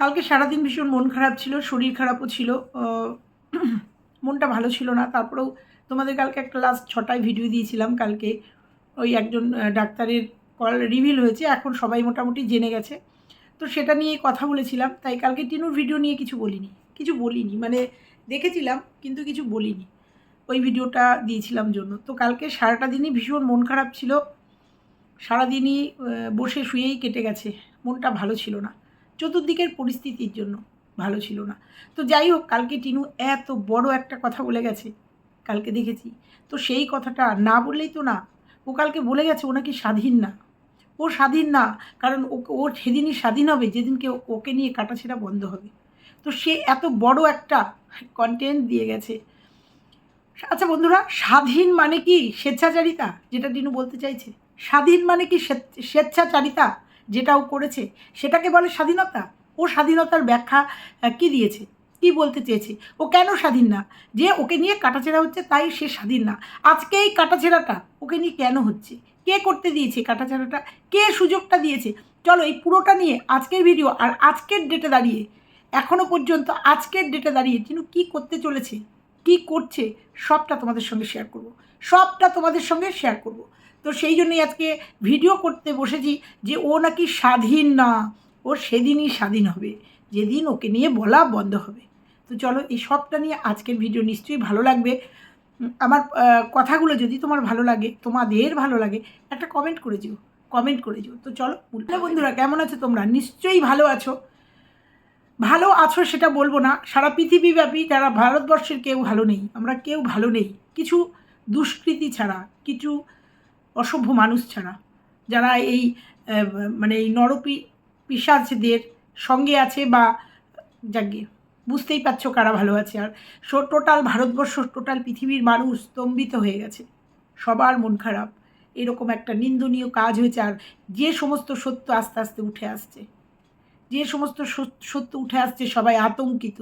কালকে সারাদিন ভীষণ মন খারাপ ছিল, শরীর খারাপও ছিল মনটা ভালো ছিল না। তারপরেও তোমাদের কালকে একটা লাস্ট ছটায় ভিডিও দিয়েছিলাম, কালকে ওই একজন ডাক্তারের কল রিভিল হয়েছে, এখন সবাই মোটামুটি জেনে গেছে। তো সেটা নিয়ে কথা বলেছিলাম, তাই কালকে টিনুর ভিডিও নিয়ে কিছু বলিনি কিছু বলিনি মানে দেখেছিলাম কিন্তু কিছু বলিনি, ওই ভিডিওটা দিয়েছিলাম জন্য। তো কালকে সারাটা দিনই ভীষণ মন খারাপ ছিল, সারাদিনই বসে শুয়েই কেটে গেছে, মনটা ভালো ছিল না। চতুর্দিকের পরিস্থিতির জন্য ভালো ছিল না। তো যাই হোক, কালকে টিনু এত বড় একটা কথা বলে গেছে। কালকে দেখেছি। তো সেই কথাটা না বললেই তো না, ও কালকে বলে গেছে ও নাকি স্বাধীন না। ও স্বাধীন না, কারণ ও ও সেদিনই স্বাধীন হবে যেদিনকে ওকে নিয়ে কাটাছেড়া বন্ধ হবে। তো সে এত বড় একটা কন্টেন্ট দিয়ে গেছে। আচ্ছা বন্ধুরা, স্বাধীন মানে কি? স্বেচ্ছাচারিতা, যেটা টিনু বলতে চাইছে। স্বাধীন মানে কি? স্বেচ্ছ- স্বেচ্ছাচারিতা? যেটা ও করেছে, সেটাকে বলে স্বাধীনতা? ও স্বাধীনতার ব্যাখ্যা কি দিয়েছে? কি বলতে চেয়েছে? ও কেন স্বাধীন না? যে ওকে নিয়ে কাটাছেড়া হচ্ছে, তাই সে স্বাধীন না। আজকে এই কাটাছেড়াটা ওকে নিয়ে কেন হচ্ছে? কে করতে দিয়েছে কাটাছেড়াটা? কে সুযোগটা দিয়েছে? চলো এই পুরোটা নিয়ে আজকের ভিডিও আর আজকের ডেটে দাঁড়িয়ে এখনও পর্যন্ত আজকের ডেটে দাঁড়িয়ে তিনি কী করতে চলেছে, কি করছে, সবটা তোমাদের সঙ্গে শেয়ার করব। সবটা তোমাদের সঙ্গে শেয়ার করব। তো সেই জন্যই আজকে ভিডিও করতে বসেছি যে ও নাকি স্বাধীন না ও সেদিনই স্বাধীন হবে, যেদিন ওকে নিয়ে বলা বন্ধ হবে। তো চলো এই সবটা নিয়ে আজকের ভিডিও নিশ্চয়ই ভালো লাগবে। আমার কথাগুলো যদি তোমার ভালো লাগে, তোমাদের ভালো লাগে, একটা কমেন্ট করে যেও কমেন্ট করে যেও তো চলো বন্ধুরা, কেমন আছো তোমরা? নিশ্চয়ই ভালো আছো। ভালো আছো সেটা বলব না, সারা পৃথিবীব্যাপী যারা ভারতবর্ষের কেউ ভালো নেই, আমরা কেউ ভালো নেই। কিছু দুষ্কৃতি ছাড়া, কিছু অসভ্য মানুষ ছাড়া। যারা এই মানে এই নরপি পিসাচদের সঙ্গে আছে বা যাকে বুঝতেই পারছ কারা ভালো আছে। আর টোটাল ভারতবর্ষ টোটাল পৃথিবীর মানুষ স্তম্ভিত হয়ে গেছে। সবার মন খারাপ। এরকম একটা নিন্দনীয় কাজ হয়েছে। আর যে সমস্ত সত্য আস্তে আস্তে উঠে আসছে, যে সমস্ত সত্য উঠে আসছে সবাই আতঙ্কিত।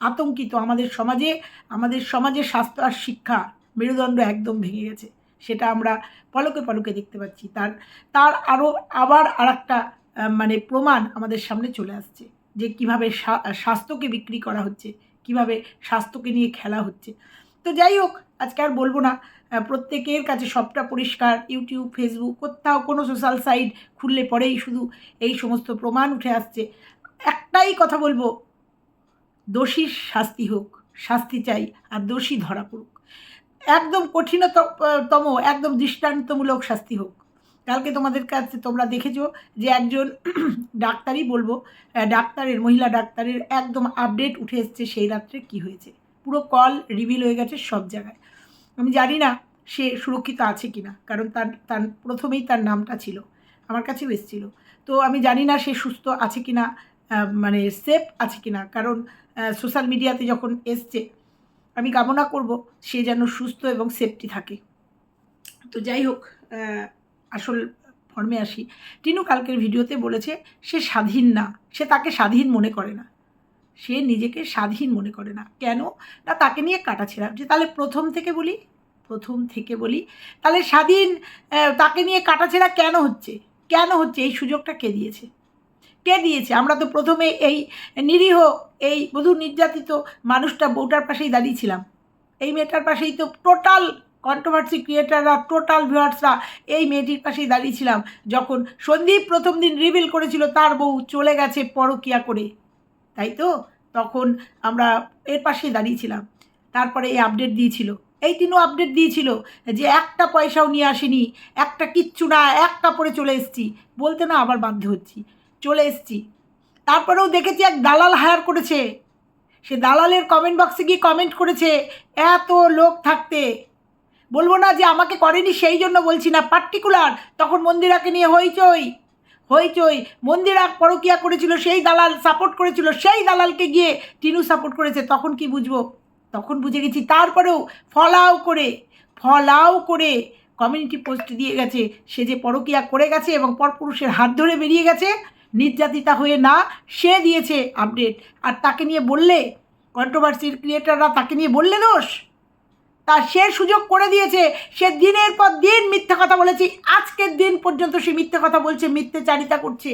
আতঙ্কিত। আমাদের সমাজে আমাদের সমাজে স্বাস্থ্য আর শিক্ষা মেরুদণ্ড একদম ভেঙে গেছে। সেটা আমরা পলকে পলকে দেখতে পাচ্ছি। তার তার আরও আবার আর একটা মানে প্রমাণ আমাদের সামনে চলে আসছে যে কীভাবে স্বা- স্বাস্থ্যকে বিক্রি করা হচ্ছে, কীভাবে স্বাস্থ্যকে নিয়ে খেলা হচ্ছে। তো যাই হোক, আজকে আর বলব না প্রত্যেকের কাছে সবটা পরিষ্কার। ইউটিউব, ফেসবুক, কোথাও কোনো সোশ্যাল সাইট খুললে পরেই শুধু এই সমস্ত প্রমাণ উঠে আসছে। একটাই কথা বলব, দোষীর শাস্তি হোক, শাস্তি চাই, আর দোষী ধরা পড়ুক। একদম কঠিনতম একদম দৃষ্টান্তমূলক শাস্তি হোক। কালকে তোমাদের কাছে তোমরা দেখেছ যে একজন ডাক্তারই বলব ডাক্তারের, মহিলা ডাক্তারের একদম আপডেট উঠে এসছে সেই রাত্রে কি হয়েছে। পুরো কল রিভিল হয়ে গেছে সব জায়গায়। আমি জানি না সে সুরক্ষিত আছে কি না, কারণ তার তার প্রথমেই তার নামটা ছিল, আমার কাছেও এসেছিল। তো আমি জানি না সে সুস্থ আছে কি না মানে সেফ আছে কি না, কারণ সোশ্যাল মিডিয়াতে যখন এসছে আমি কামনা করব সে যেন সুস্থ এবং সেফটি থাকে। তো যাই হোক আসল ফর্মে আসি। টিনু কালকের ভিডিওতে বলেছে, সে স্বাধীন না। সে তাকে স্বাধীন মনে করে না। সে নিজেকে স্বাধীন মনে করে না। কেন? না, তাকে নিয়ে কাটাছেড়া যে তাহলে প্রথম থেকে বলি? প্রথম থেকে বলি, তাহলে স্বাধীন তাকে নিয়ে কাটাছেড়া কেন হচ্ছে? কেন হচ্ছে? এই সুযোগটা কে দিয়েছে? কে দিয়েছে? আমরা তো প্রথমে এই নিরীহ, এই বধূ নির্যাতিত মানুষটা বউটার পাশেই দাঁড়িয়েছিলাম এই মেয়েটার পাশেই তো টোটাল কন্ট্রোভার্সি ক্রিয়েটাররা টোটাল ভিউয়ার্সরা এই মেয়েটির পাশেই দাঁড়িয়েছিলাম যখন সন্দীপ প্রথম দিন রিভিল করেছিল তার বউ চলে গেছে পরকিয়া করে। তাই তো? তখন আমরা এর পাশেই দাঁড়িয়েছিলাম তারপরে এই আপডেট দিয়েছিল। এই তিনও আপডেট দিয়েছিল যে একটা পয়সাও নিয়ে আসেনি, একটা কিচ্ছু না, একটা পরে চলে এসেছি। বলতে না আবার বাধ্য হচ্ছি। চলে এসেছি। তারপরেও দেখেছি এক দালাল হায়ার করেছে। সে দালালের কমেন্ট বক্সে গিয়ে কমেন্ট করেছে, এত লোক থাকতে। বলব না যে আমাকে করেনি, সেই জন্য বলছি না। পার্টিকুলার তখন মন্দিরাকে নিয়ে হইচই হইচই। মন্দিরা পরকিয়া করেছিল, সেই দালাল সাপোর্ট করেছিল, সেই দালালকে গিয়ে টিনু সাপোর্ট করেছে। তখন কি বুঝব? তখন বুঝে গেছি, তারপরেও ফলাও করে ফলাও করে কমিউনিটি পোস্ট দিয়ে গেছে। সে যে পরকিয়া করে গেছে এবং পরপুরুষের হাত ধরে বেরিয়ে গেছে নির্যাতিতা হয়ে না সে দিয়েছে আপডেট আর তাকে নিয়ে বললে কন্ট্রোভার্সির ক্রিয়েটাররা তাকে নিয়ে বললে দোষ? তা সে সুযোগ করে দিয়েছে, সে দিনের পর দিন মিথ্যা কথা বলেছে, আজকের দিন পর্যন্ত সে মিথ্যে কথা বলছে মিথ্যে চারিতা করছে।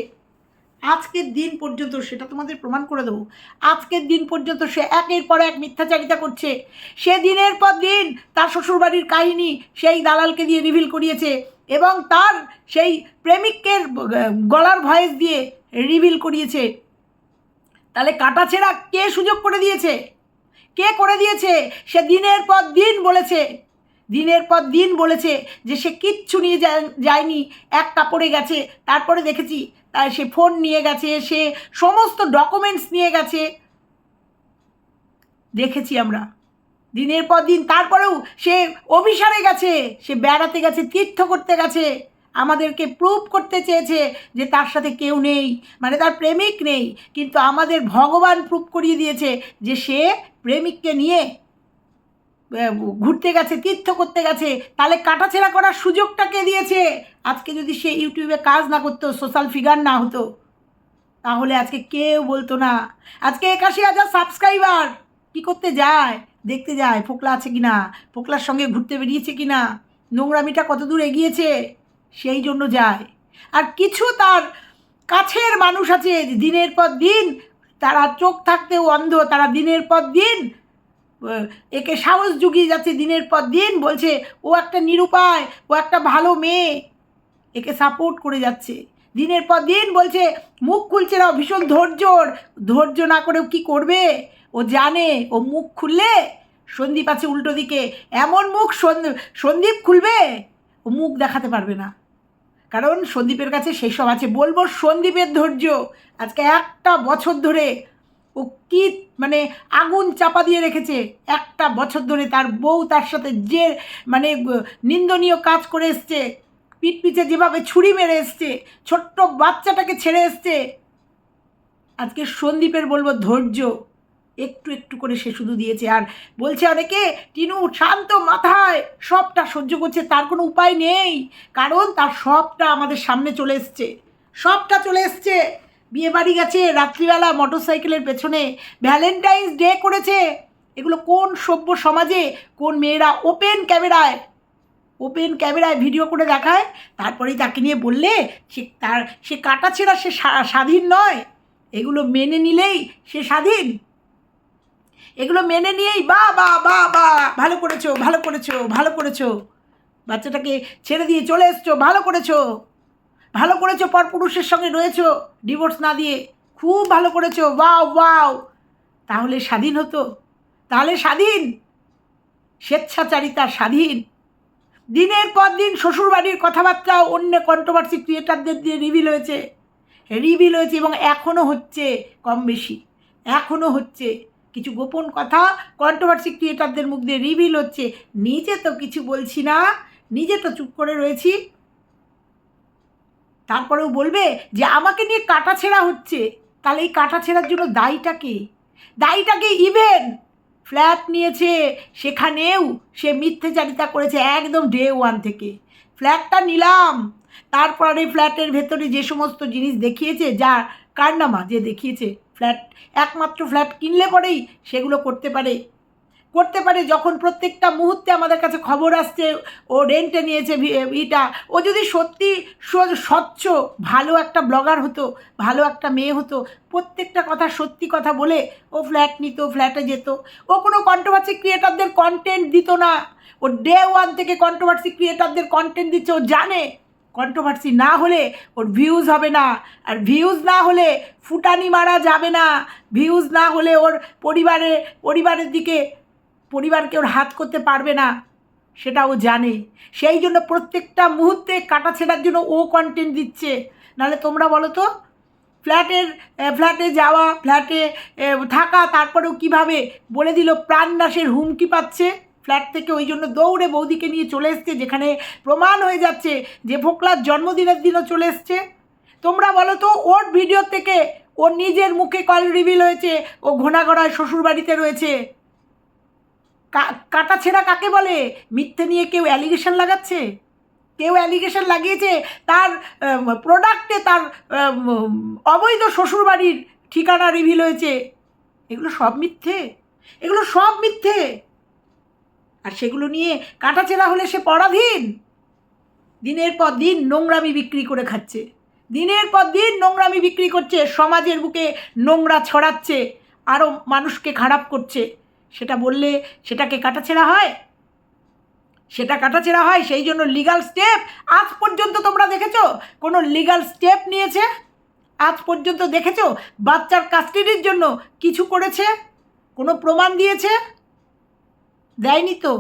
আজকের দিন পর্যন্ত, সেটা তোমাদের প্রমাণ করে দেবো, আজকের দিন পর্যন্ত সে একের পর এক মিথ্যাচারিতা করছে। সে দিনের পর দিন তার শ্বশুরবাড়ির কাহিনী সেই দালালকে দিয়ে রিভিল করিয়েছে। এবং তার সেই প্রেমিকের গলার ভয়েস দিয়ে রিভিল করিয়েছে। তাহলে কাটাছেড়া কে সুযোগ করে দিয়েছে? কে করে দিয়েছে? সে দিনের পর দিন বলেছে। দিনের পর দিন বলেছে যে সে কিচ্ছু নিয়ে যায়নি। এক কাপড়ে গেছে, তারপরে দেখেছি তার সে ফোন নিয়ে গেছে, সে সমস্ত ডকুমেন্টস নিয়ে গেছে। দেখেছি আমরা। দিনের পর দিন তারপরেও সে অভিসারে গেছে, সে বেড়াতে গেছে, তীর্থ করতে গেছে। আমাদেরকে প্রুভ করতে চেয়েছে যে তার সাথে কেউ নেই মানে তার প্রেমিক নেই। কিন্তু আমাদের ভগবান প্রুভ করিয়ে দিয়েছে যে সে প্রেমিককে নিয়ে ঘুরতে গেছে, তীর্থ করতে গেছে। তাহলে কাটাছেড়া করার সুযোগটা কে দিয়েছে? আজকে যদি সে ইউটিউবে কাজ না করতো সোশ্যাল ফিগার না হতো, তাহলে আজকে কেউ বলতো না। আজকে একাশি হাজার সাবস্ক্রাইবার কি করতে যায়? দেখতে যায় ফোকলা আছে কি না ফোকলার সঙ্গে ঘুরতে বেরিয়েছে কি না নোংরামিটা কত দূর এগিয়েছে, সেই জন্য যায়। আর কিছু তার কাছের মানুষ আছে দিনের পর দিন তারা চোখ থাকতেও অন্ধ, তারা দিনের পর দিন একে সাহস জুগিয়ে যাচ্ছে দিনের পর দিন, বলছে, ও একটা নিরুপায়, ও একটা ভালো মেয়ে। একে সাপোর্ট করে যাচ্ছে। দিনের পর দিন বলছে, মুখ খুলছে না, ভীষণ ধৈর্যর, ধৈর্য না করেও কি করবে? ও জানে, ও মুখ খুললে সন্দীপ আছে উল্টো দিকে। এমন মুখ সন্দীপ খুলবে, ও মুখ দেখাতে পারবে না। কারণ সন্দীপের কাছে সেই সব আছে। বলব সন্দীপের ধৈর্য। আজকে একটা বছর ধরে ও কি মানে আগুন চাপা দিয়ে রেখেছে। একটা বছর ধরে তার বউ তার সাথে যে মানে নিন্দনীয় কাজ করে এসছে। পিঠ পিছে যেভাবে ছুরি মেরে এসছে। ছোট্ট বাচ্চাটাকে ছেড়ে এসছে। আজকে সন্দীপের বলব ধৈর্য। একটু একটু করে সে শুধু দিয়েছে। আর বলছে অনেকে, টিনু, শান্ত মাথায়, সবটা সহ্য করছে, তার কোনো উপায় নেই। কারণ তার সবটা আমাদের সামনে চলে এসছে। সবটা চলে এসছে। বিয়ে বাড়ি গেছে, রাত্রিবেলা মোটর সাইকেলের পেছনে। ভ্যালেন্টাইন্স ডে করেছে। এগুলো কোন সভ্য সমাজে, কোন মেয়েরা ওপেন ক্যামেরায় ওপেন ক্যামেরায় ভিডিও করে দেখায়? তারপরেই তাকে নিয়ে বললে, সে তার, সে কাটা ছেঁড়া সে স্বা- স্বাধীন নয়। এগুলো মেনে নিলেই সে স্বাধীন। এগুলো মেনে নিয়েই বা বা বা বা, ভালো করেছ ভালো করেছ ভালো করেছ। বাচ্চাটাকে ছেড়ে দিয়ে চলে এসছো, ভালো করেছ। ভালো করেছ পরপুরুষের সঙ্গে রয়েছো ডিভোর্স না দিয়ে। খুব ভালো করেছ, ওয়াও ওয়াও। তাহলে স্বাধীন হতো। তাহলে স্বাধীন। স্বেচ্ছাচারিতা স্বাধীন। দিনের পর দিন শ্বশুরবাড়ির কথাবার্তা অন্য কন্ট্রোভার্সি ক্রিয়েটারদের দিয়ে রিভিল হয়েছে। রিভিল হয়েছে এবং এখনও হচ্ছে কম বেশি এখনও হচ্ছে। কিছু গোপন কথা কন্ট্রোভার্সি ক্রিয়েটারদের মুখ দিয়ে রিভিল হচ্ছে। নিজে তো কিছু বলছি না, নিজে তো চুপ করে রয়েছি। তারপরেও বলবে যে, আমাকে নিয়ে কাটা ছেঁড়া হচ্ছে। তাহলে এই কাটা ছেঁড়ার জন্য দায়ীটাকে দায়ীটাকে ইভেন ফ্ল্যাট নিয়েছে, সেখানেও সে মিথ্যেচারিতা করেছে একদম ডে ওয়ান থেকে। ফ্ল্যাটটা নিলাম। তারপরে ফ্ল্যাটের ভেতরে যে সমস্ত জিনিস দেখিয়েছে, যা কারনামা যে দেখিয়েছে ফ্ল্যাট, একমাত্র ফ্ল্যাট কিনলে পরেই সেগুলো করতে পারে। করতে পারে যখন প্রত্যেকটা মুহূর্তে আমাদের কাছে খবর আসছে, ও রেন্টে নিয়েছে ইটা। ও যদি সত্যি স্বচ্ছ, ভালো একটা ব্লগার হতো, ভালো একটা মেয়ে হতো, প্রত্যেকটা কথা সত্যি কথা বলে ও ফ্ল্যাট নিত ফ্ল্যাটে যেত। ও কোনো কন্ট্রোভার্সি ক্রিয়েটারদের কন্টেন্ট দিত না। ও ডে ওয়ান থেকে কন্ট্রোভার্সি ক্রিয়েটারদের কন্টেন্ট দিচ্ছে, ও জানে। কন্ট্রোভার্সি না হলে ওর ভিউজ হবে না। আর ভিউজ না হলে ফুটানি মারা যাবে না। ভিউজ না হলে ওর পরিবারে, পরিবারের দিকে, পরিবারকে ওর হাত করতে পারবে না, সেটা ও জানে। সেই জন্য প্রত্যেকটা মুহূর্তে কাটা ছেঁড়ার জন্য ও কন্টেন্ট দিচ্ছে। নাহলে তোমরা বলো তো, ফ্ল্যাটের ফ্ল্যাটে যাওয়া, ফ্ল্যাটে থাকা, তারপরেও কীভাবে বলে দিল প্রাণনাশের হুমকি পাচ্ছে? ফ্ল্যাট থেকে ওই জন্য দৌড়ে বৌদিকে নিয়ে চলে এসছে, যেখানে প্রমাণ হয়ে যাচ্ছে যে ফোকলার জন্মদিনের দিনও চলে এসছে। তোমরা বলো তো, ওর ভিডিও থেকে ওর নিজের মুখে কল রিভিল হয়েছে, ও ঘোনাগড়ায় শ্বশুরবাড়িতে রয়েছে। কাটা ছেঁড়া কাকে বলে? মিথ্যে নিয়ে কেউ অ্যালিগেশন লাগাচ্ছে? কেউ অ্যালিগেশন লাগিয়েছে, তার প্রোডাক্টে তার অবৈধ শ্বশুরবাড়ির ঠিকানা রিভিল হয়েছে। এগুলো সব মিথ্যে? এগুলো সব মিথ্যে? আর সেগুলো নিয়ে কাটাছেঁড়া হলে সে পরাধীন। দিনের পর দিন নোংরামি বিক্রি করে খাচ্ছে। দিনের পর দিন নোংরামি বিক্রি করছে, সমাজের বুকে নোংরা ছড়াচ্ছে আরও মানুষকে খারাপ করছে। সেটা বললে সেটাকে কাটাছেড়া হয়? সেটা কাটাছেড়া হয় সেই জন্য লিগাল স্টেপ আজ পর্যন্ত তোমরা দেখেছ? কোনো লিগাল স্টেপ নিয়েছে? আজ পর্যন্ত দেখেছ? বাচ্চার কাস্টাডির জন্য কিছু করেছে? কোনো প্রমাণ দিয়েছে? দেয়নি তো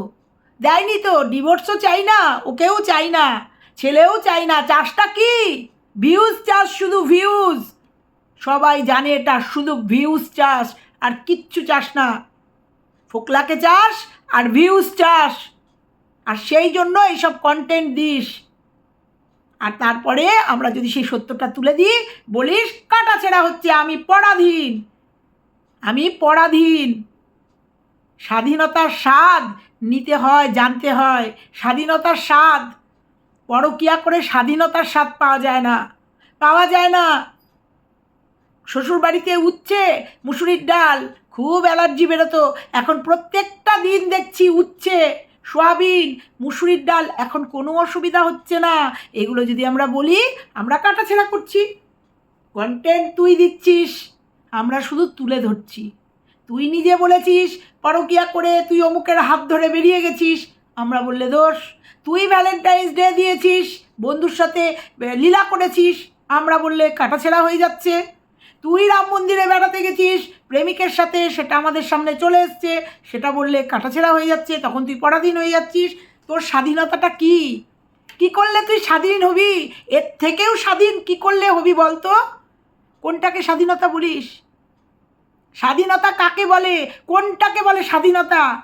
দেয়নি তো ডিভোর্সও চাই না, ওকেও চাই না, ছেলেও চাই না, চাষটা কি? ভিউজ চাষ শুধু ভিউজ সবাই জানে এটা শুধু ভিউজ চাষ, আর কিচ্ছু চাস না। ফোকলাকে চাষ, আর ভিউজ চাষ। আর সেই জন্য এইসব কন্টেন্ট দিস। আর তারপরে আমরা যদি সেই সত্যটা তুলে দিই, বলিস কাটা ছেঁড়া হচ্ছে, আমি পরাধীন। আমি পরাধীন। স্বাধীনতার স্বাদ নিতে হয়, জানতে হয়। স্বাধীনতার স্বাদ, পরকিয়া করে স্বাধীনতার স্বাদ পাওয়া যায় না। পাওয়া যায় না। শ্বশুর বাড়িতে উচ্ছে, মুসুরির ডাল, খুব অ্যালার্জি বেরোতো। এখন প্রত্যেকটা দিন দেখছি উচ্ছে, সোয়াবিন, মুসুরির ডাল। এখন কোনো অসুবিধা হচ্ছে না। এগুলো যদি আমরা বলি, আমরা কাটাছেড়া করছি। কন্টেন্ট তুই দিচ্ছিস, আমরা শুধু তুলে ধরছি। তুই নিজে বলেছিস, পরকিয়া করে তুই অমুকের হাত ধরে বেরিয়ে গেছিস। আমরা বললে দোষ। তুই ভ্যালেন্টাইন্স ডে দিয়েছিস, বন্ধুর সাথে লীলা করেছিস। আমরা বললে কাটাছেড়া হয়ে যাচ্ছে। তুই রাম মন্দিরে বেড়াতে গেছিস, প্রেমিকের সাথে সেটা আমাদের সামনে চলে এসছে। সেটা বললে কাটাছেড়া হয়ে যাচ্ছে, তখন তুই পরাধীন হয়ে যাচ্ছিস। তোর স্বাধীনতাটা কি? কি করলে তুই স্বাধীন হবি? এর থেকেও স্বাধীন কি করলে হবি বলতো? কোনটাকে স্বাধীনতা বলিস? স্বাধীনতা কাকে বলে? কোনটাকে বলে স্বাধীনতা?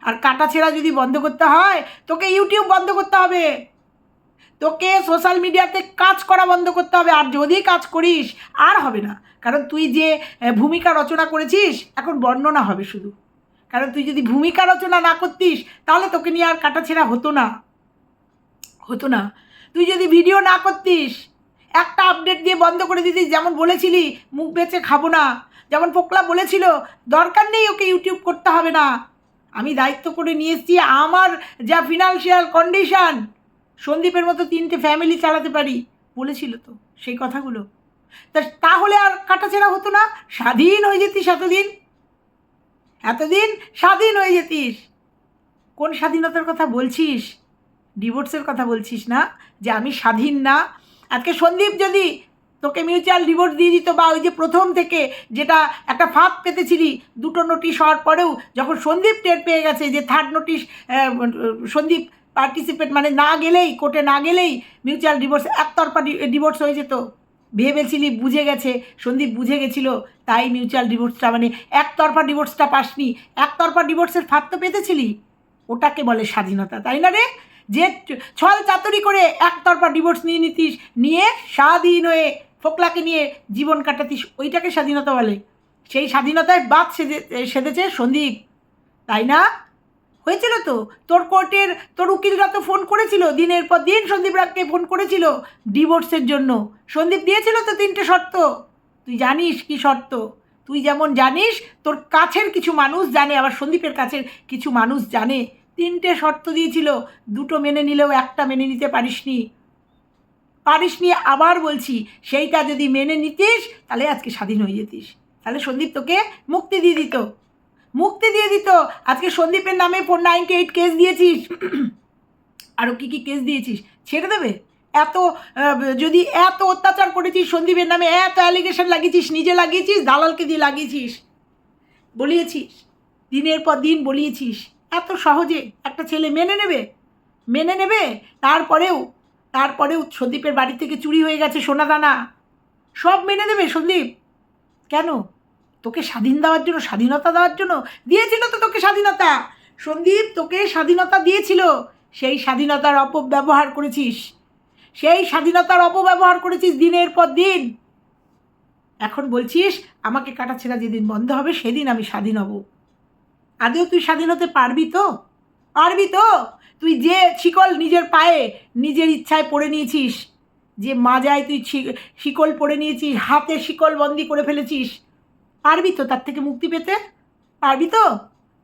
আর কাটাছেড়া যদি বন্ধ করতে হয়, তোকে ইউটিউব বন্ধ করতে হবে। তোকে সোশ্যাল মিডিয়াতে কাজ করা বন্ধ করতে হবে। আর যদি কাজ করিস, আর হবে না। কারণ তুই যে ভূমিকা রচনা করেছিস, এখন বর্ণনা হবে শুধু। কারণ তুই যদি ভূমিকা রচনা না করতিস, তাহলে তোকে নিয়ে আর কাটাছেড়া হতো না। হতো না। তুই যদি ভিডিও না করতিস, একটা আপডেট দিয়ে বন্ধ করে দিতিস, যেমন বলেছিলি, মুখ বেচে খাব না। যেমন পোকলা বলেছিল, দরকার নেই ওকে ইউটিউব করতে হবে না। আমি দায়িত্ব করে নিয়ে এসেছি আমার যা ফিনান্সিয়াল কন্ডিশন সন্দীপের মতো তিনটে ফ্যামিলি চালাতে পারি, বলেছিল তো সেই কথাগুলো। তা তাহলে আর কাটাছেড়া হতো না? স্বাধীন হয়ে যেতিস এতদিন। এতদিন স্বাধীন হয়ে যেতিস। কোন স্বাধীনতার কথা বলছিস? ডিভোর্সের কথা বলছিস না? যে আমি স্বাধীন না? আজকে সন্দীপ যদি তোকে মিউচুয়াল ডিভোর্স দিয়ে দিত বা ওই যে প্রথম থেকে যেটা একটা ফাঁক পেতেছিলি, দুটো নোটিশ হওয়ার পরেও যখন সন্দীপ টের পেয়ে গেছে যে থার্ড নোটিশ সন্দীপ পার্টিসিপেট মানে না গেলেই কোর্টে না গেলেই মিউচুয়াল ডিভোর্স একতরফা ডিভোর্স হয়ে যেত। ভেবেছিলি বুঝে গেছে, সন্দীপ বুঝে গেছিল, তাই মিউচুয়াল ডিভোর্সটা মানে একতরফা ডিভোর্সটা পাসনি। একতরফা ডিভোর্সের ফাঁক তো পেতেছিলি? ওটাকে বলে স্বাধীনতা, তাই না রে? যে ছল চাতুরি করে একতরফা ডিভোর্স নিয়ে নিতিস, নিয়ে স্বাধীন হয়ে ফোকলাকে নিয়ে জীবন কাটাতিস, ওইটাকে স্বাধীনতা বলে। সেই স্বাধীনতায় বাদ সেজে সেধেছে সন্দীপ। তাই না? হয়েছিল তো। তোর কোর্টের, তোর উকিলরা তো ফোন করেছিল। দিনের পর দিন সন্দীপ রাগকে ফোন করেছিল ডিভোর্সের জন্য। সন্দীপ দিয়েছিল তো তিনটে শর্ত। তুই জানিস কি শর্ত? তুই যেমন জানিস, তোর কাছের কিছু মানুষ জানে, আবার সন্দীপের কাছের কিছু মানুষ জানে। তিনটে শর্ত দিয়েছিল। দুটো মেনে নিলেও একটা মেনে নিতে পারিসনি। পারিসনি আবার বলছি, সেইটা যদি মেনে নিতিস, তাহলে আজকে স্বাধীন হয়ে যেতিস। তাহলে সন্দীপ তোকে মুক্তি দিয়ে দিত। মুক্তি দিয়ে দিত। আজকে সন্দীপের নামে ফোর নাইনটি এইট কেস দিয়েছিস। আরও কী কী কেস দিয়েছিস? ছেড়ে দেবে? এত যদি এত অত্যাচার করেছিস সন্দীপের নামে, এত অ্যালিগেশন লাগিয়েছিস, নিজে লাগিয়েছিস, দালালকে দিয়ে লাগিয়েছিস। বলিয়েছিস। দিনের পর দিন বলিয়েছিস। এত সহজে একটা ছেলে মেনে নেবে? মেনে নেবে? তারপরেও তারপরেও সন্দীপের বাড়ি থেকে চুরি হয়ে গেছে সোনাদানা সব মেনে দেবে সন্দীপ। কেন? তোকে স্বাধীন দেওয়ার জন্য, স্বাধীনতা দেওয়ার জন্য দিয়েছিল তো তোকে স্বাধীনতা। সন্দীপ, তোকে স্বাধীনতা দিয়েছিল। সেই স্বাধীনতার অপব্যবহার করেছিস। সেই স্বাধীনতার অপব্যবহার করেছিস দিনের পর দিন। এখন বলছিস, আমাকে কাটাছেড়া যেদিন বন্ধ হবে, সেদিন আমি স্বাধীন হব। আদেও তুই স্বাধীন হতে পারবি তো? পারবি তো? তুই যে শিকল নিজের পায়ে নিজের ইচ্ছায় পড়ে নিয়েছিস, যে মাজায় তুই শিকল পড়ে নিয়েছিস, হাতে শিকল বন্দি করে ফেলেছিস, পারবি তো তার থেকে মুক্তি পেতে? পারবি তো?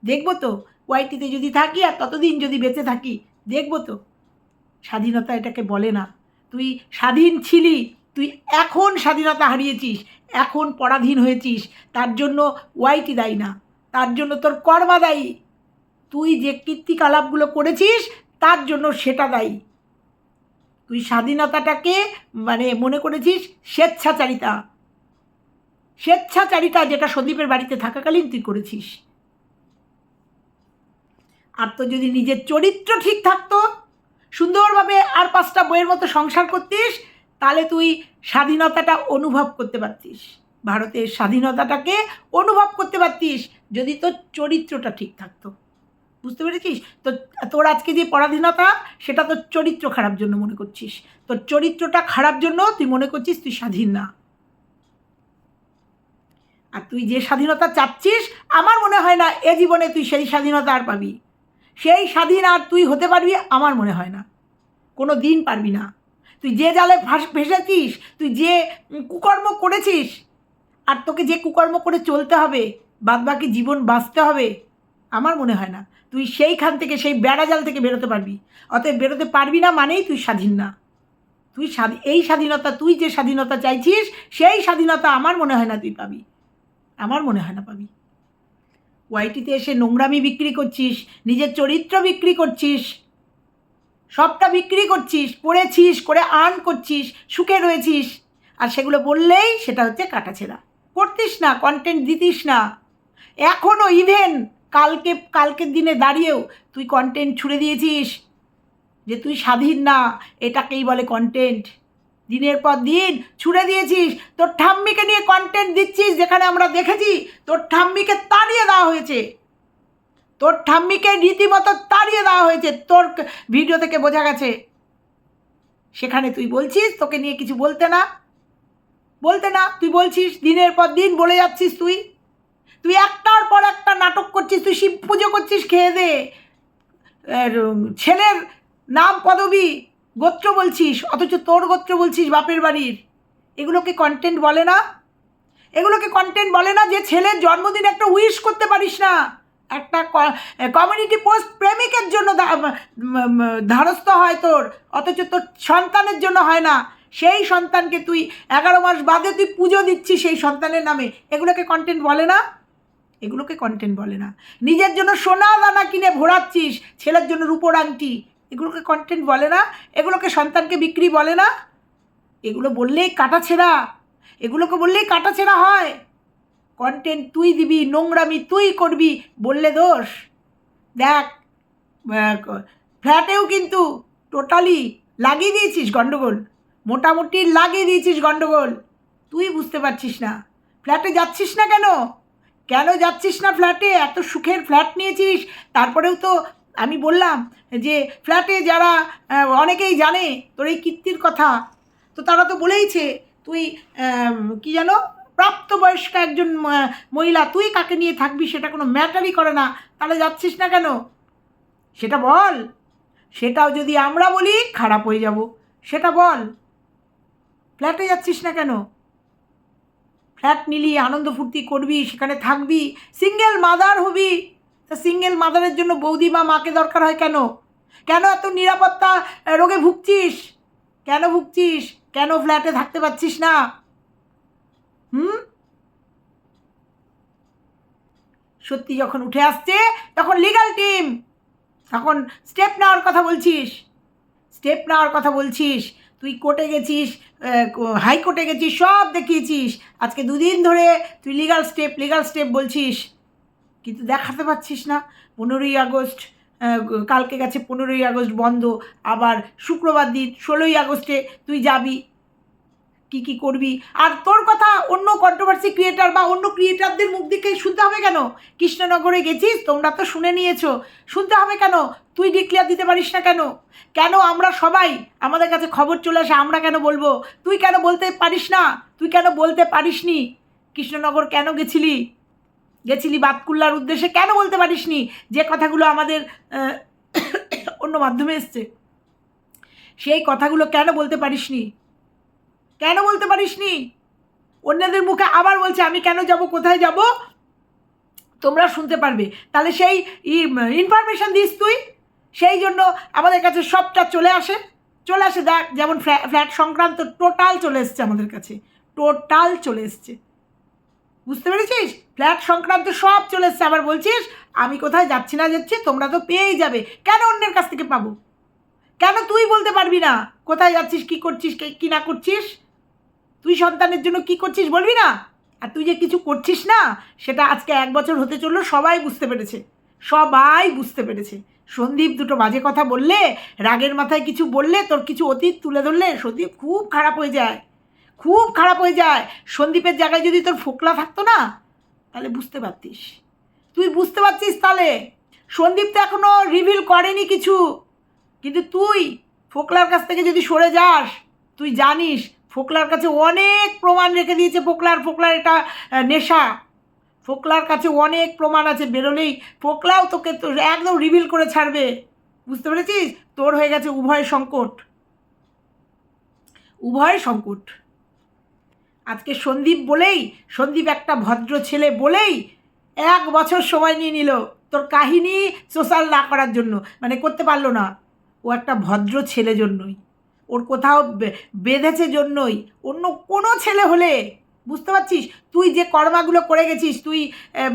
দেখব তো। ওয়াইটিতে যদি থাকি আর ততদিন যদি বেঁচে থাকি, দেখব তো। স্বাধীনতা এটাকে বলে না। তুই স্বাধীন ছিলি, তুই এখন স্বাধীনতা হারিয়েছিস, এখন পরাধীন হয়েছিস, তার জন্য ওয়াইটি দায়ী না। তার জন্য তোর কর্মা দায়ী। তুই যে কীর্তিকলাপগুলো করেছিস, তার জন্য সেটা দায়ী। তুই স্বাধীনতাটাকে মানে মনে করেছিস স্বেচ্ছাচারিতা। স্বেচ্ছাচারিতা যেটা সন্দীপের বাড়িতে থাকাকালীন তুই করেছিস। আর তো যদি নিজের চরিত্র ঠিক থাকতো, সুন্দরভাবে আর পাঁচটা বইয়ের মতো সংসার করতিস, তাহলে তুই স্বাধীনতাটা অনুভব করতে পারতিস। ভারতের স্বাধীনতাটাকে অনুভব করতে পারতিস যদি তোর চরিত্রটা ঠিক থাকতো। বুঝতে পেরেছিস? তো তোর আজকে যে পরাধীনতা, সেটা তোর চরিত্র খারাপ জন্য মনে করছিস। তোর চরিত্রটা খারাপ জন্য তুই মনে করছিস তুই স্বাধীন না। আর তুই যে স্বাধীনতা চাচ্ছিস, আমার মনে হয় না এ জীবনে তুই সেই স্বাধীনতা আর পাবি। সেই স্বাধীন আর তুই হতে পারবি, আমার মনে হয় না। কোনো দিন পারবি না। তুই যে জালে ফাঁস ভেসেছিস তুই যে কুকর্ম করেছিস, আর তোকে যে কুকর্ম করে চলতে হবে, বাদবাকি জীবন বাঁচতে হবে, আমার মনে হয় না। তুই সেইখান থেকে সেই বেড়াজাল থেকে বেরোতে পারবি। অতএব বেরোতে পারবি না মানেই তুই স্বাধীন না। তুই স্বাধীন এই স্বাধীনতা, তুই যে স্বাধীনতা চাইছিস, সেই স্বাধীনতা আমার মনে হয় না তুই পাবি। আমার মনে হয় না পাবি। ওয়াইটিতে এসে নোংরামি বিক্রি করছিস, নিজের চরিত্র বিক্রি করছিস, সবটা বিক্রি করছিস পড়েছিস করে আর্ন করছিস, সুখে রয়েছিস। আর সেগুলো বললেই সেটা হচ্ছে কাটাছেড়া করতিস না কন্টেন্ট দিতিস না। এখনও ইভেন কালকে, কালকের দিনে দাঁড়িয়েও তুই কন্টেন্ট ছুড়ে দিয়েছিস যে তুই স্বাধীন না, এটাকেই বলে কন্টেন্ট দিনের পর দিন ছুড়ে দিয়েছিস, তোর ঠাম্মিকে নিয়ে কন্টেন্ট দিচ্ছিস যেখানে আমরা দেখেছি, তোর ঠাম্মিকে তাড়িয়ে দেওয়া হয়েছে। তোর ঠাম্মিকে রীতিমতো তাড়িয়ে দেওয়া হয়েছে, তোর ভিডিও থেকে বোঝা গেছে। সেখানে তুই বলছিস, তোকে নিয়ে কিছু বলতে না। বলতে না, তুই বলছিস, দিনের পর দিন বলে যাচ্ছিস তুই। তুই একটার পর একটা নাটক করছিস, তুই শিব পুজো করছিস, খেয়ে দে। ছেলের নাম পদবী, গোত্র বলছিস, অথচ তোর গোত্র বলছিস বাপের বাড়ির। এগুলোকে কন্টেন্ট বলে না। এগুলোকে কন্টেন্ট বলে না যে ছেলের জন্মদিন একটা উইশ করতে পারিস না। একটা কমিউনিটি পোস্ট প্রেমিকের জন্য ধারস্থ হয় তোর, অথচ তোর সন্তানের জন্য হয় না। সেই সন্তানকে তুই এগারো মাস বাদে তুই পুজো দিচ্ছিস সেই সন্তানের নামে। এগুলোকে কন্টেন্ট বলে না। এগুলোকে কন্টেন্ট বলে না। নিজের জন্য সোনা দানা কিনে ভোরাচ্ছিস ছেলের জন্য রূপোর আংটি, এগুলোকে কন্টেন্ট বলে না। এগুলোকে সন্তানকে বিক্রি বলে না। এগুলো বললেই কাটাছেড়া এগুলোকে বললেই কাটাছেড়া হয়। কন্টেন্ট তুই দিবি, নোংরামি তুই করবি, বললে দোষ। দেখ ফ্ল্যাটেও কিন্তু টোটালি লাগিয়ে দিয়েছিস গণ্ডগোল মোটামুটি লাগিয়ে দিয়েছিস গণ্ডগোল তুই বুঝতে পারছিস না। ফ্ল্যাটে যাচ্ছিস না কেন? কেন যাচ্ছিস না ফ্ল্যাটে এত সুখের ফ্ল্যাট নিয়েছিস। তারপরেও তো আমি বললাম যে ফ্ল্যাটে যারা অনেকেই জানে তোর এই কীর্তির কথা। তো তারা তো বলেইছে, তুই কি জানো? প্রাপ্তবয়স্ক একজন মহিলা, তুই কাকে নিয়ে থাকবি সেটা কোনো ম্যাটারই করে না। তাহলে যাচ্ছিস না কেন? সেটা বল। সেটাও যদি আমরা বলি, খারাপ হয়ে যাব। সেটা বল। ফ্ল্যাটে যাচ্ছিস না কেন? ফ্ল্যাট নিলি আনন্দ ফুর্তি করবি, সেখানে থাকবি। সিঙ্গেল মাদার হবি। তা সিঙ্গেল মাদারের জন্য বৌদি বা মাকে দরকার হয় কেন? কেন এত নিরাপত্তা রোগে ভুগছিস? কেন ভুগছিস? কেন ফ্ল্যাটে থাকতে পারছিস না? হুম? সত্যি যখন উঠে আসছে, তখন লিগ্যাল টিম তখন স্টেপ নেওয়ার কথা বলছিস। স্টেপ নেওয়ার কথা বলছিস। তুই কোর্টে গেছিস হাইকোর্টে গেছিস, সব দেখিয়েছিস। আজকে দুদিন ধরে তুই লিগাল স্টেপ লিগাল স্টেপ বলছিস, কিন্তু দেখাতে পাচ্ছিস না। পনেরোই আগস্ট কালকে গেছে পনেরোই আগস্ট বন্ধ, আবার শুক্রবার দিন ষোলোই আগস্টে তুই যাবি। কি কি করবি? আর তোর কথা অন্য কন্ট্রোভার্সি ক্রিয়েটার বা অন্য ক্রিয়েটারদের মুখ দিকে শুনতে হবে কেন? কৃষ্ণনগরে গেছিস? তোমরা তো শুনে নিয়েছো। শুনতে হবে কেন? তুই ডিক্লেয়ার দিতে পারিস না কেন? কেন আমরা সবাই আমাদের কাছে খবর চলে আসে, আমরা কেন বলব? তুই কেন বলতে পারিস না? তুই কেন বলতে পারিসনি কৃষ্ণনগর কেন গেছিলি? গেছিলি বাতকুল্লার উদ্দেশ্যে? কেন বলতে পারিসনি যে কথাগুলো আমাদের অন্য মাধ্যমে এসছে। সেই কথাগুলো কেন বলতে পারিসনি কেন বলতে পারিসনি? অন্যদের মুখে আবার বলছে, আমি কেন যাব? কোথায় যাব? তোমরা শুনতে পারবে। তাহলে সেই ইনফরমেশান দিস তুই। সেই জন্য আমাদের কাছে সবটা চলে আসে। চলে আসে, দেখ, যেমন ফ্ল্যাট সংক্রান্ত টোটাল চলে এসছে আমাদের কাছে। টোটাল চলে এসছে। বুঝতে পেরেছিস? ফ্ল্যাট সংক্রান্ত সব চলে এসছে। আবার বলছিস, আমি কোথায় যাচ্ছি না যাচ্ছি, তোমরা তো পেয়েই যাবে। কেন অন্যের কাছ থেকে পাবো? কেন তুই বলতে পারবি না? কোথায় যাচ্ছিস, কি করছিস কি না করছিস? তুই সন্তানের জন্য কি করছিস বলবি না? আর তুই যে কিছু করছিস না, সেটা আজকে এক বছর হতে চলল, সবাই বুঝতে পেরেছে। সবাই বুঝতে পেরেছে। সন্দীপ দুটো বাজে কথা বললে, রাগের মাথায় কিছু বললে, তোর কিছু অতীত তুলে ধরলে, সন্দীপ খুব খারাপ হয়ে যায়। খুব খারাপ হয়ে যায়। সন্দীপের জায়গায় যদি তোর ফোকলা থাকতো না, তাহলে বুঝতে পারতিস। তুই বুঝতে পারছিস তাহলে? সন্দীপ তো এখনও রিভিল করেনি কিছু। কিন্তু তুই ফোকলার কাছ থেকে যদি সরে যাস, তুই জানিস ফোকলার কাছে অনেক প্রমাণ রেখে দিয়েছে ফোকলার ফোকলার এটা নেশা। ফোকলার কাছে অনেক প্রমাণ আছে, বেরোলেই ফোকলাও তোকে তো একদম রিভিল করে ছাড়বে। বুঝতে পেরেছিস? তোর হয়ে গেছে উভয় সংকট। উভয় সংকট। আজকে সন্দীপ বলেই, সন্দীপ একটা ভদ্র ছেলে বলেই এক বছর সময় নিয়ে নিল তোর কাহিনী সোশ্যাল না করার জন্য। মানে করতে পারল না। ও একটা ভদ্র ছেলে জন্যই। ওর কোথাও বেঁধেছে জন্যই। অন্য কোনো ছেলে হলে, বুঝতে পারছিস? তুই যে কর্মাগুলো করে গেছিস, তুই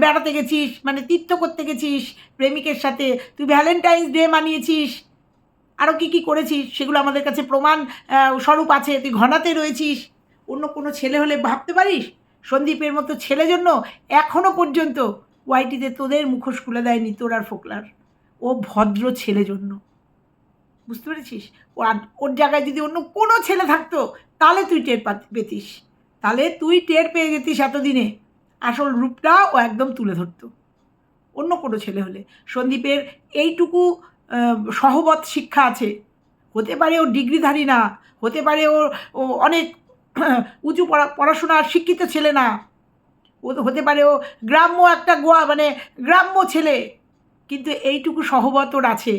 বেড়াতে গেছিস মানে তীর্থ করতে গেছিস প্রেমিকের সাথে, তুই ভ্যালেন্টাইন্স ডে মানিয়েছিস আরও কী কী করেছিস সেগুলো আমাদের কাছে প্রমাণ স্বরূপ আছে, তুই ঘনাতে রয়েছিস। অন্য কোনো ছেলে হলে ভাবতে পারিস? সন্দীপের মতো ছেলে জন্য এখনও পর্যন্ত ওয়াইটিতে তোদের মুখোশ খুলে দেয়নি তোর আর ফোকলার। ও ভদ্র ছেলে জন্য। বুঝতে পেরেছিস? ওর জায়গায় যদি অন্য কোনো ছেলে থাকতো, তাহলে তুই টের পেতিস। তাহলে তুই টের পেয়ে যেতিস এতদিনে। আসল রূপটা ও একদম তুলে ধরতো। অন্য কোনো ছেলে হলে। সন্দীপের এইটুকু সহবত শিক্ষা আছে। হতে পারে ও ডিগ্রিধারী না। হতে পারে ও ও অনেক উঁচু পড়া, পড়াশোনার শিক্ষিত ছেলে না। ও হতে পারে ও গ্রাম্য একটা গোয়া মানে গ্রাম্য ছেলে। কিন্তু এইটুকু সহবত ওর আছে।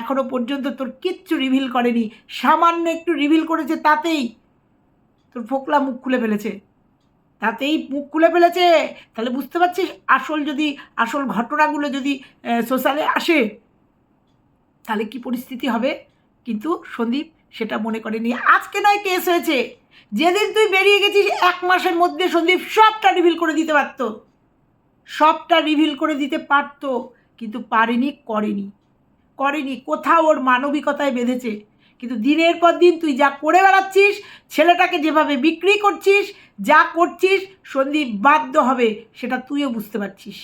এখনও পর্যন্ত তোর কিচ্ছু রিভিল করেনি। সামান্য একটু রিভিল করেছে তাতেই তোর ফোকলা মুখ খুলে ফেলেছে। তাতেই মুখ খুলে ফেলেছে। তাহলে বুঝতে পারছিস, আসল যদি, আসল ঘটনাগুলো যদি সোশ্যালে আসে, তাহলে কি পরিস্থিতি হবে? কিন্তু সন্দীপ সেটা মনে করেনি। আজকে নয় কেস হয়েছে। যেদিন তুই বেরিয়ে গেছিস, এক মাসের মধ্যে সন্দীপ সবটা রিভিল করে দিতে পারত। সবটা রিভিল করে দিতে পারত, কিন্তু পারেনি, করেনি। করেনি, কোথাও ওর মানবিকতায় বেঁধেছে। কিন্তু দিনের পর দিন তুই যা করে বেড়াচ্ছিস, ছেলেটাকে যেভাবে বিক্রি করছিস, যা করছিস, সন্দীপ বাধ্য হবে, সেটা তুইও বুঝতে পারছিস।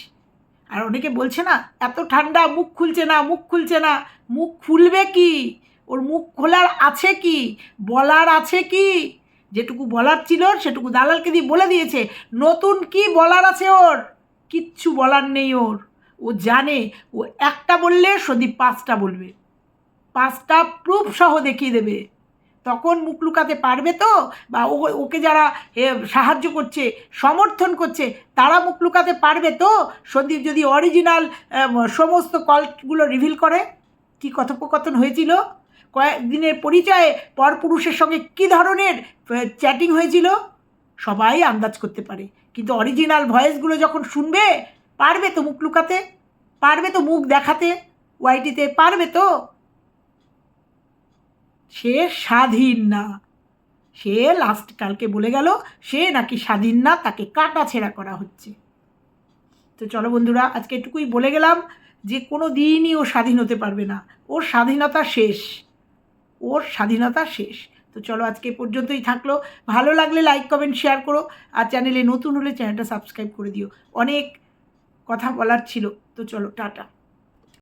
আর অনেকে বলছে না, এত ঠান্ডা, মুখ খুলছে না, মুখ খুলছে না। মুখ খুলবে কি? ওর মুখ খোলার আছে কি? বলার আছে কি? যেটুকু বলার ছিল, সেটুকু দালালকে দিয়ে বলে দিয়েছে। নতুন কি বলার আছে ওর? কিচ্ছু বলার নেই ওর। ও জানে, ও একটা বললে সন্দীপ পাঁচটা বলবে। পাঁচটা প্রুফ সহ দেখিয়ে দেবে। তখন মুখ লুকাতে পারবে তো? বা ওকে যারা সাহায্য করছে, সমর্থন করছে, তারা মুখ লুকাতে পারবে তো? সন্দীপ যদি অরিজিনাল সমস্ত কলগুলো রিভিল করে, কি কথোপকথন হয়েছিল? কয়েকদিনের পরিচয়ে পরপুরুষের সঙ্গে কী ধরনের চ্যাটিং হয়েছিল? সবাই আন্দাজ করতে পারে। কিন্তু অরিজিনাল ভয়েসগুলো যখন শুনবে পারবে তো মুখ লুকাতে? পারবে তো মুখ দেখাতে? ওয়াইটিতে পারবে তো? সে স্বাধীন না। সে লাস্ট কালকে বলে গেল, সে নাকি স্বাধীন না, তাকে কাটা ছেঁড়া করা হচ্ছে। তো চলো বন্ধুরা, আজকে এটুকুই বলে গেলাম যে কোনো দিনই ও স্বাধীন হতে পারবে না। ওর স্বাধীনতা শেষ। ওর স্বাধীনতা শেষ। তো চলো আজকে পর্যন্তই থাকল। ভালো লাগলে লাইক কমেন্ট শেয়ার করো। আর চ্যানেলে নতুন হলে চ্যানেলটা সাবস্ক্রাইব করে দিও। অনেক কথা বলার ছিল। তো চলো টাটা।